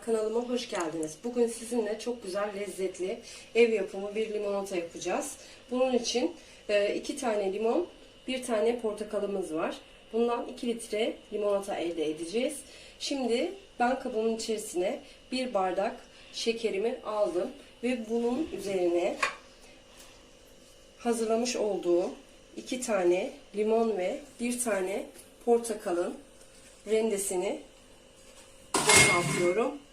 Kanalıma hoş geldiniz. Bugün sizinle çok güzel, lezzetli ev yapımı bir limonata yapacağız. Bunun için e, iki tane limon, bir tane portakalımız var. Bundan 2 litre limonata elde edeceğiz. Şimdi ben kabımın içerisine bir bardak şekerimi aldım ve bunun üzerine hazırlamış olduğum iki tane limon ve bir tane portakalın rendesini boşaltıyorum.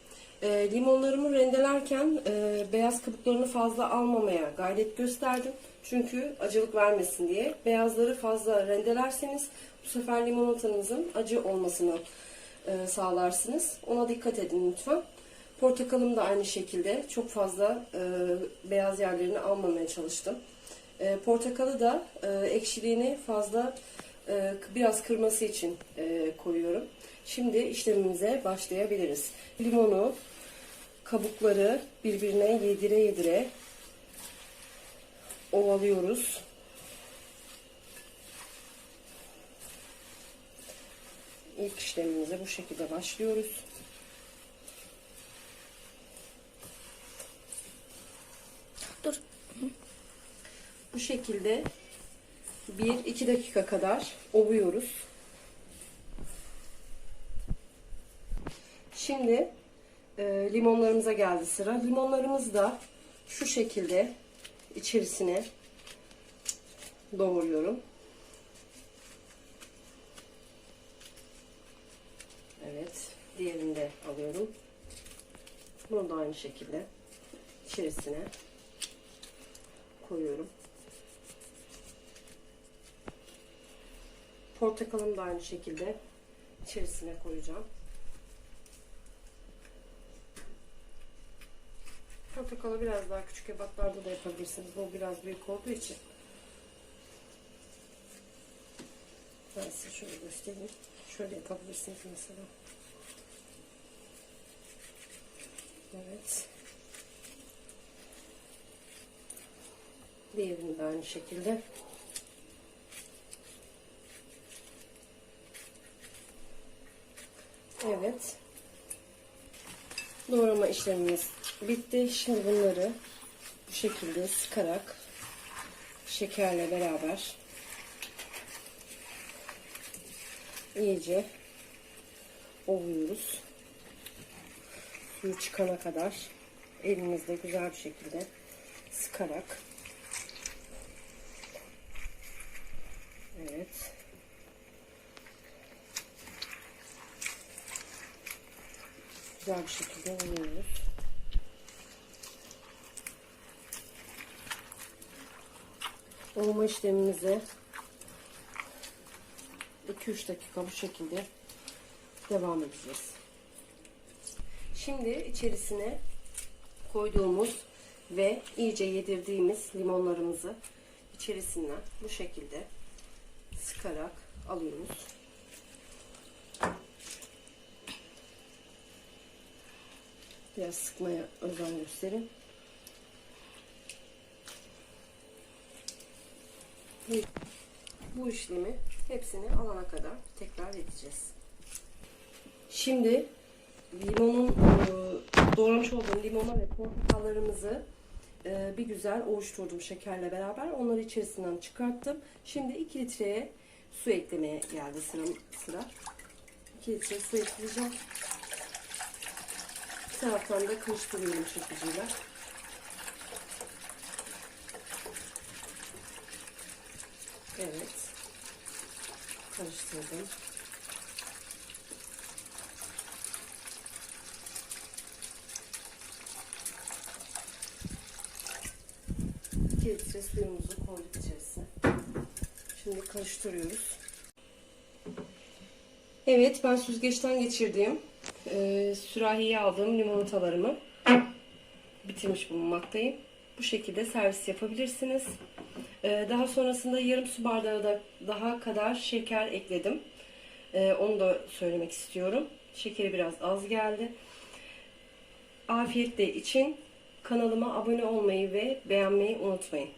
E, limonlarımı rendelerken e, beyaz kabuklarını fazla almamaya gayret gösterdim. Çünkü acılık vermesin diye. Beyazları fazla rendelerseniz bu sefer limonatanızın acı olmasını e, sağlarsınız. Ona dikkat edin lütfen. Portakalım da aynı şekilde çok fazla e, beyaz yerlerini almamaya çalıştım. E, portakalı da e, ekşiliğini fazla e, biraz kırması için e, koyuyorum. Şimdi işlemimize başlayabiliriz. Limonu, kabukları birbirine yedire yedire ovalıyoruz. İlk işlemimize bu şekilde başlıyoruz. Dur. Bu şekilde 1-2 dakika kadar ovuyoruz. Şimdi e, limonlarımıza geldi sıra. Limonlarımızı da şu şekilde içerisine doğruyorum. Evet. Diğerini de alıyorum. Bunu da aynı şekilde içerisine koyuyorum. Portakalımı da aynı şekilde içerisine koyacağım. Portakalı biraz daha küçük ebatlarda da yapabilirsiniz. Bu biraz büyük olduğu için. Ben size şöyle göstereyim. Şöyle yapabilirsiniz mesela. Evet. Diğerini de aynı şekilde. Evet. Doğrama işlemimiz bitti. Şimdi bunları bu şekilde sıkarak şekerle beraber iyice ovuyoruz. Suyu çıkana kadar elimizde güzel bir şekilde sıkarak Evet. Güzel bir şekilde ovuyoruz. Ovma işlemimize 2-3 dakika bu şekilde devam edeceğiz. Şimdi içerisine koyduğumuz ve iyice yedirdiğimiz limonlarımızı içerisinden bu şekilde sıkarak alıyoruz. Biraz sıkmaya özen gösterin. Bu işlemi hepsini alana kadar tekrar edeceğiz. Şimdi limonun e, doğramış olduğum limona ve portakallarımızı e, bir güzel ovuşturdum şekerle beraber. Onları içerisinden çıkarttım. Şimdi 2 litreye su eklemeye geldi sıra. sıra. 2 litre su ekleyeceğim. Bir taraftan da karıştırıyorum çırpıcıyla. Evet. Karıştırdım. İki litre suyumuzu koyduk içerisine. Şimdi karıştırıyoruz. Evet ben süzgeçten geçirdiğim e, sürahiye aldığım limonatalarımı bitirmiş bulunmaktayım. Bu şekilde servis yapabilirsiniz. E, daha sonrasında yarım su bardağı da daha kadar şeker ekledim. E, onu da söylemek istiyorum. Şekeri biraz az geldi. Afiyetle için kanalıma abone olmayı ve beğenmeyi unutmayın.